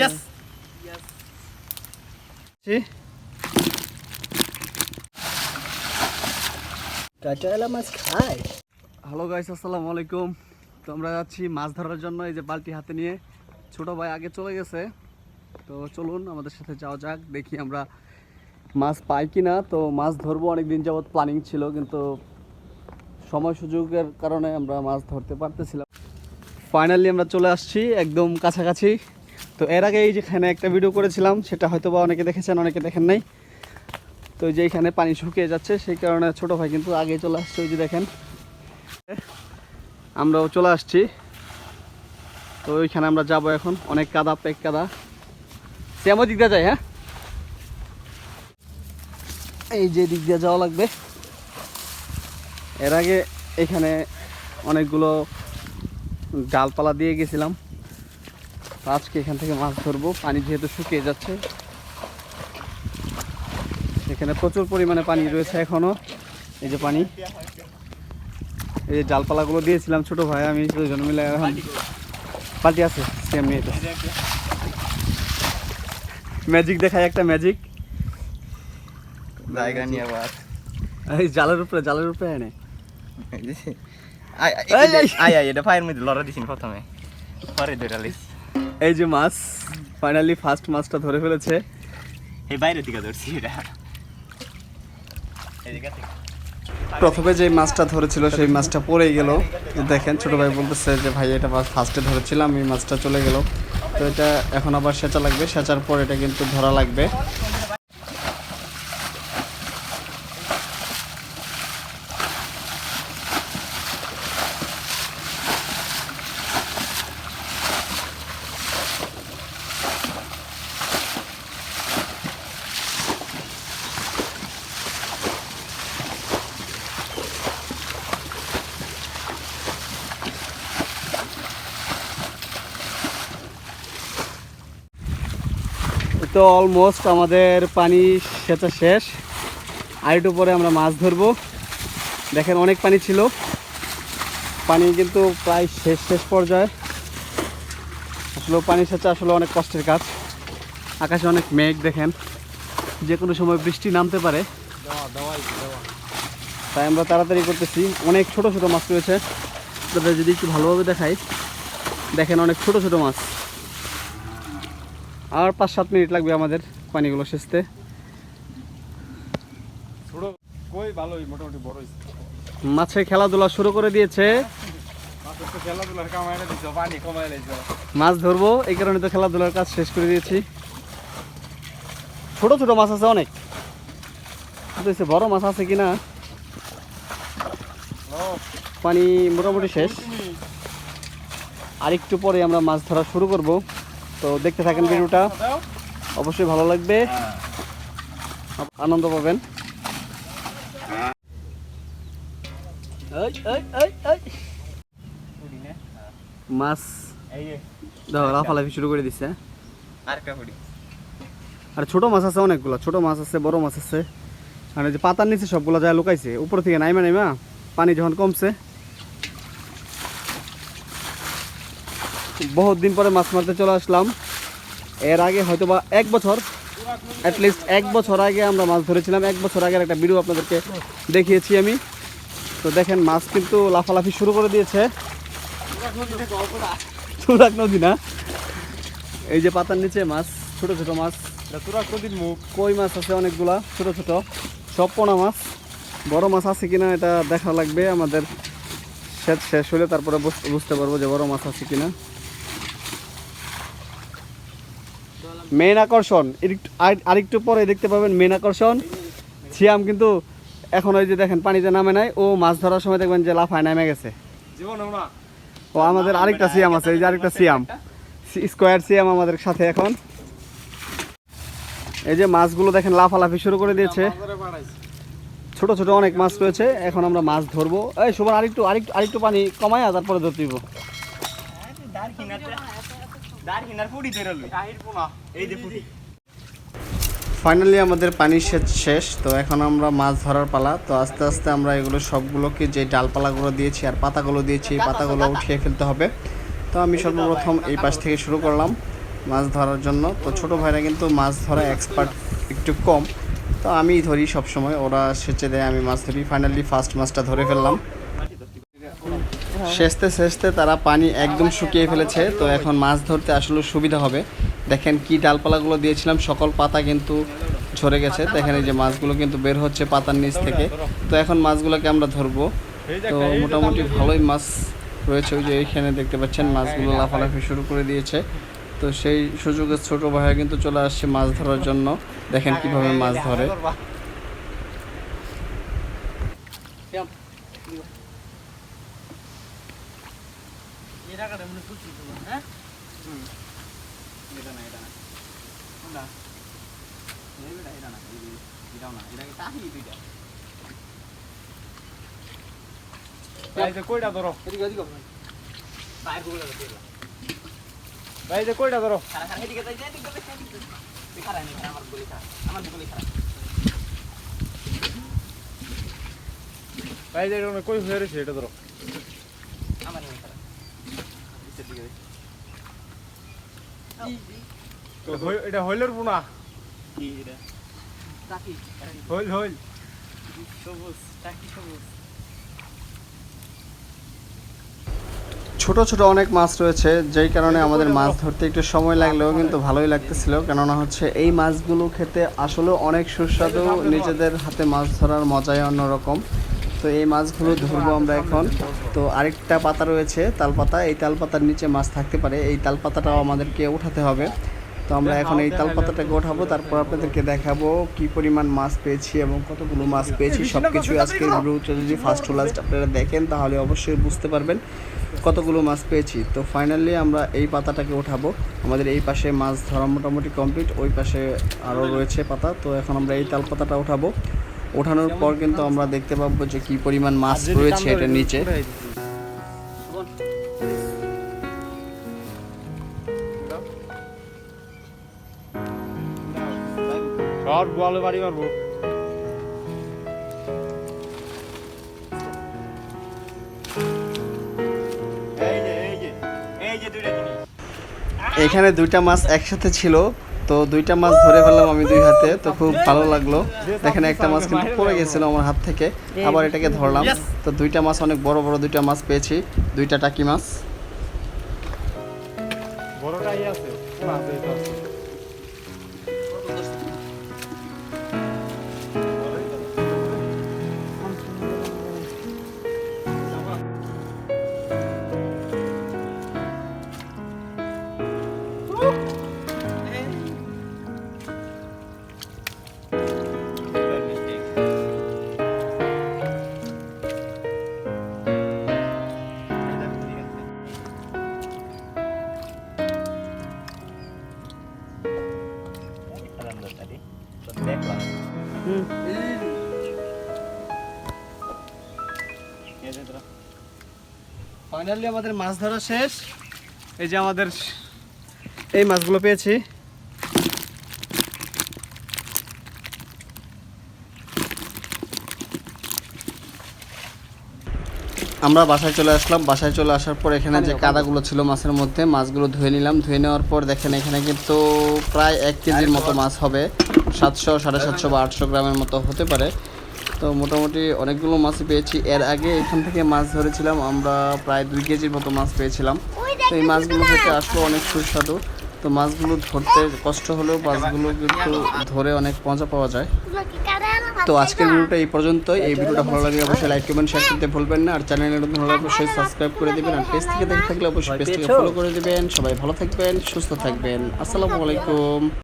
Yes. জি কাঁচালা মাছ খায় hello guys আসসালামু আলাইকুম তো আমরা যাচ্ছি মাছ ধরার জন্য এই যে বালতি হাতে নিয়ে। ছোট ভাই আগে চলে গেছে। তো চলুন আমাদের সাথে যাওয়া যাক দেখি আমরা মাছ পাই কি না তো মাছ ধরবো অনেক দিন যাবত প্ল্যানিং ছিল কিন্তু সময় সুযোগের কারণে আমরা মাছ ধরতে পারতেছিলাম। ফাইনালি আমরা চলে আসছি একদম কাছাকাছি। তো এর আগে এই যেখানে একটা ভিডিও করেছিলাম, সেটা হয়তো বা অনেকে দেখেছেন, অনেকে দেখেন নাই। তো যে এখানে পানি শুকিয়ে যাচ্ছে, সেই কারণে ছোট ভাই কিন্তু আগে চলে আসছে, ওই যে দেখেন। আমরাও চলে আসছি। তো ওইখানে আমরা যাব এখন, অনেক কাদা, পেক কাদা। শ্যামো দিক দিয়ে যায় হ্যাঁ? এই যে দিক দিয়ে যাওয়া লাগবে। এর আগে এখানে অনেকগুলো ডালপালা দিয়ে গেছিলাম। আজকে এখান থেকে মাছ ধরবো। পানি যেহেতু শুকিয়ে যাচ্ছে এখানে প্রচুর পরিমাণে পানি রয়েছে এখনও। এই যে পানি। এই যে ডালপালাগুলো দিয়েছিলাম ছোট ভাই আমি দুজন মিলে এখন পাল্টি আছে সেম নিয়ে ম্যাজিক দেখায় একটা ম্যাজিক জায়গা নিয়ে আবার। এই জালের উপরে জালের উপরে এনে। আয় এটা ফায়ার মধ্যে লড়া দিছিন প্রথমে। পরে লিস এই যে মাছ ফাইনালি ফার্স্ট মাছটা ধরে ফেলেছে। এই বাইরের দিকে ধরছি এটা। প্রথমে যে মাছটা ধরেছিল সেই মাছটা পড়েই গেল। দেখেন ছোট ভাই বলতেছে যে ভাই এটা মাছ ফার্স্টে ধরেছিলাম এই মাছটা চলে গেল। তো এটা এখন আবার সেচা লাগবে। সেচার পর এটা কিন্তু ধরা লাগবে। তো অলমোস্ট আমাদের পানি সেচা শেষ। আর একটু পরে আমরা মাছ ধরবো। দেখেন অনেক পানি ছিল। পানি কিন্তু প্রায় শেষ শেষ পর্যায়ে। আসলে পানি সেচা আসলে অনেক কষ্টের কাজ। আকাশে অনেক মেঘ দেখেন। যে কোনো সময় বৃষ্টি নামতে পারে। তাই আমরা তাড়াতাড়ি করতেছি। অনেক ছোট ছোট মাছ রয়েছে। আপনাদের যদি একটু ভালোভাবে দেখাই। দেখেন অনেক ছোট ছোট মাছ। আর পাঁচ সাত মিনিট লাগবে আমাদের পানিগুলো সেচতে ছোট কই ভালোই মোটামুটি বড় হয়েছে। মাছে খেলাধুলা শুরু করে দিয়েছে। মাছের মাছ ধরবো এই কারণে তো খেলাধুলার কাজ শেষ করে দিয়েছি। ছোট ছোট মাছ আছে অনেক। বড় মাছ আছে কিনা? পানি মোটামুটি শেষ। আর একটু পরে আমরা মাছ ধরা শুরু করব। তো দেখতে থাকেন ভিডিওটা। অবশ্যই ভালো লাগবে। আনন্দ পাবেন। মাছ যে, দেখো শুরু করে হুডি আর ছোট মাছ আছে অনেকগুলো। ছোট মাছ আছে বড় মাছ আছে। আর যে পাতার নিচে সবগুলো যায় লুকাইছে উপর থেকে নাইমা নাইমা পানি যখন কমছে বহুত দিন পরে মাছ মারতে চলে আসলাম। এর আগে হয়তো বা এক বছর অ্যাটলিস্ট এক বছর আগে আমরা মাছ ধরেছিলাম। এক বছর আগের একটা ভিডিও আপনাদেরকে দেখিয়েছি আমি। তো দেখেন মাছ কিন্তু লাফালাফি শুরু করে দিয়েছে। চুরাক নদী না? এই যে পাতার নিচে মাছ ছোট ছোট মাছ। এটা নদীর মুখ। কই মাছ আছে অনেকগুলা ছোট ছোট। সব পোনা মাছ। বড় মাছ আছে কিনা এটা দেখা লাগবে। আমাদের শেষ শেষ হলে তারপরে বুঝ- বুঝতে পারব যে বড় মাছ আছে কিনা। মেন আকর্ষণ। আরেকটু পরে দেখতে পাবেন মেন আকর্ষণ। সিয়াম কিন্তু এখন ওই যে দেখেন পানিতে নামে নাই। ও মাছ ধরার সময় দেখবেন যে লাফায় নামে গেছে। ও আমাদের আরেকটা সিয়াম আছে এই যে আরেকটা সিয়াম স্কোয়ার সিয়াম আমাদের সাথে এখন। এই যে মাছগুলো দেখেন লাফালাফি শুরু করে দিয়েছে। ছোট ছোট অনেক মাছ রয়েছে এখন আমরা মাছ ধরবো। এই সুমন আরেকটু আরেকটু আরেকটু পানি কমায় তারপরে ধরতে ধরে লই। আহির পোনা এই যে ফাইনালি আমাদের পানি সেচ শেষ। তো এখন আমরা মাছ ধরার পালা। তো আস্তে আস্তে আমরা এগুলো সবগুলোকে যে ডালপালাগুলো দিয়েছি আর পাতাগুলো দিয়েছি এই পাতাগুলো উঠিয়ে ফেলতে হবে। তো আমি সর্বপ্রথম এই পাশ থেকে শুরু করলাম মাছ ধরার জন্য। তো ছোট ভাইরা কিন্তু মাছ ধরা এক্সপার্ট একটু কম। তো আমিই ধরি সবসময়। ওরা সেচে দেয় আমি মাছ ধরি। ফাইনালি ফার্স্ট মাছটা ধরে ফেললাম। শেষতে শেষতে তারা পানি একদম শুকিয়ে ফেলেছে, তো এখন মাছ ধরতে আসলে সুবিধা হবে। দেখেন কি ডালপালাগুলো দিয়েছিলাম, সকল পাতা কিন্তু ঝরে গেছে। দেখেন এই যে মাছগুলো কিন্তু বের হচ্ছে পাতার নিচ থেকে। তো এখন মাছগুলোকে আমরা ধরবো। তো মোটামুটি ভালোই মাছ রয়েছে, ওই যে এইখানে দেখতে পাচ্ছেন মাছগুলো লাফালাফি শুরু করে দিয়েছে। তো সেই সুযোগে ছোট ভাইয়া কিন্তু চলে আসছে মাছ ধরার জন্য। দেখেন কীভাবে মাছ ধরে। এটা না এটা না। কোনটা? এই বেটা এটা না এটাও না এটাকে তাহি দুইটা? ভাই যে কইটা ধরো? বাইরে দিতে ভাই যে কইটা ধরো? এদিকে যাই এদিকে এদিকে আমার গুলি খারা আমার গুলি খারা ভাই কই হয়ে রয়েছে এটা ধরো আমার নি খারা নিচের দিকে যাই তো হই- এটা হইলের পুনা কি এটা? টাকি হইল হইল। সবুজ টাকি সবুজ। ছোট ছোট অনেক মাছ রয়েছে যেই কারণে আমাদের মাছ ধরতে একটু সময় লাগলেও কিন্তু ভালোই লাগতেছিল। কেননা হচ্ছে এই মাছগুলো খেতে আসলে অনেক সুস্বাদু নিজেদের হাতে মাছ ধরার মজাই অন্যরকম। তো এই মাছগুলো ধরবো আমরা এখন। তো আরেকটা পাতা রয়েছে, তালপাতা। এই তাল পাতার নিচে মাছ থাকতে পারে। এই তাল পাতাটাও আমাদেরকে উঠাতে হবে। তো আমরা এখন এই তাল পাতাটাকে ওঠাবো তারপর আপনাদেরকে দেখাবো কি পরিমাণ মাছ পেয়েছি এবং কতগুলো মাছ পেয়েছি। সব কিছুই আজকের ভিডিওটা যদি ফার্স্ট টু লাস্ট আপনারা দেখেন, তাহলে অবশ্যই বুঝতে পারবেন কতগুলো মাছ পেয়েছি। তো ফাইনালি আমরা এই পাতাটাকে উঠাবো। আমাদের এই পাশে মাছ ধরা মোটামুটি কমপ্লিট ওই পাশে আরও রয়েছে পাতা। তো এখন আমরা এই তাল পাতাটা উঠাবো। ওঠানোর পর কিন্তু আমরা দেখতে পাবো যে কি পরিমাণ মাছ রয়েছে এটার নিচে। সব বলে বাড়ি মারবো। এখানে দুইটা মাছ একসাথে ছিল। তো দুইটা মাছ ধরে ফেললাম আমি দুই হাতে তো খুব ভালো লাগল। দেখেন একটা মাছ কিন্তু পড়ে গেছিল আমার হাত থেকে আবার এটাকে ধরলাম। তো দুইটা মাছ অনেক বড় বড় দুইটা মাছ পেয়েছি দুইটা টাকি মাছ। বড়টাই আছে ফাইনালি আমাদের মাছ ধরা শেষ। এই যে আমাদের এই মাছগুলো পেয়েছি। আমরা বাসায় চলে আসলাম। বাসায় চলে আসার পর এখানে যে কাদাগুলো ছিল মাছের মধ্যে মাছগুলো ধুয়ে নিলাম। ধুয়ে নেওয়ার পর দেখেন এখানে কিন্তু প্রায় এক কেজির মতো মাছ হবে। সাতশো সাড়ে সাতশো বা আটশো গ্রামের মতো হতে পারে। তো মোটামুটি অনেকগুলো মাছই পেয়েছি। এর আগে এখান থেকে মাছ ধরেছিলাম আমরা প্রায় দুই কেজির মতো মাছ পেয়েছিলাম। তো এই মাছগুলো খেতে আসলো অনেক সুস্বাদু। তো মাছগুলো ধরতে কষ্ট হলেও মাছগুলো কিন্তু ধরে অনেক মজা পাওয়া যায়। তো আজকের ভিডিওটা এই পর্যন্তই। এই ভিডিওটা ভালো লাগলে অবশ্যই লাইক কমেন্ট শেয়ার করতে ভুলবেন না। আর চ্যানেলে নতুন হলে অবশ্যই সাবস্ক্রাইব করে দেবেন। আর পেজ থেকে দেখে থাকলে অবশ্যই পেজটিকে ফলো করে দেবেন। সবাই ভালো থাকবেন সুস্থ থাকবেন। আসসালামু আলাইকুম।